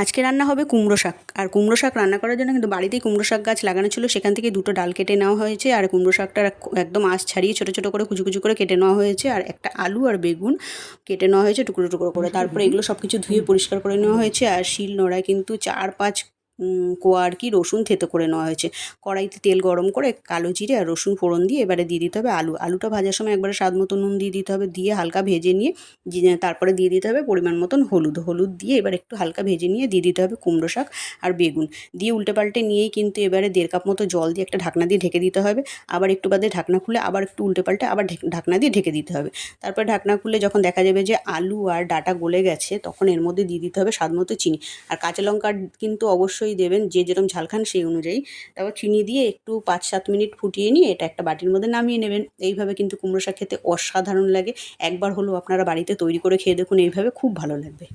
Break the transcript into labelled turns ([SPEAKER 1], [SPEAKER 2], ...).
[SPEAKER 1] আজকে রান্না হবে কুমড়ো শাক। আর কুমড়ো শাক রান্না করার জন্য কিন্তু বাড়িতেই কুমড়ো শাক গাছ লাগানো ছিল। সেখান থেকে দুটো ডাল কেটে নেওয়া হয়েছে। আর কুমড়ো শাকটা একদম আঁশ ছাড়িয়ে ছোটো ছোটো করে কুচু কুচু করে কেটে নেওয়া হয়েছে। আর একটা আলু আর বেগুন কেটে নেওয়া হয়েছে টুকরো টুকরো করে। তারপরে এগুলো সব কিছু ধুয়ে পরিষ্কার করে নেওয়া হয়েছে। আর শিল নোড়ায় কিন্তু চার পাঁচ কোয়া আর কি রসুন থেতো করে নেওয়া হয়েছে। কড়াইতে তেল গরম করে কালো জিরে আর রসুন ফোড়ন দিয়ে এবারে দিয়ে দিতে হবে আলু। আলুটা ভাজার সময় একবারে স্বাদ মতো নুন দিয়ে দিতে হবে, দিয়ে হালকা ভেজে নিয়ে তারপরে দিয়ে দিতে হবে পরিমাণ মতন হলুদ। হলুদ দিয়ে এবার একটু হালকা ভেজে নিয়ে দিয়ে দিতে হবে কুমড়ো শাক আর বেগুন। দিয়ে উল্টে পাল্টে নিয়েই কিন্তু এবারে দেড় কাপ মতো জল দিয়ে একটা ঢাকনা দিয়ে ঢেকে দিতে হবে। আবার একটু বাদে ঢাকনা খুলে আবার একটু উল্টে পাল্টে আবার ঢেক- ঢাকনা দিয়ে ঢেকে দিতে হবে। তারপরে ঢাকনা খুলে যখন দেখা যাবে যে আলু আর ডাটা গলে গেছে, তখন এর মধ্যে দিয়ে দিতে হবে স্বাদ মতো চিনি। আর কাঁচা লঙ্কা কিন্তু অবশ্যই দেবেন, যে যেরকম ঝাল খান সেই অনুযায়ী। তারপর চিনি দিয়ে একটু পাঁচ সাত মিনিট ফুটিয়ে নিয়ে এটা একটা বাটির মধ্যে নামিয়ে নেবেন। এইভাবে কিন্তু কুমড়ো শাক খেতে অসাধারণ লাগে। একবার হলেও আপনারা বাড়িতে তৈরি করে খেয়ে দেখুন, এইভাবে খুব ভালো লাগবে।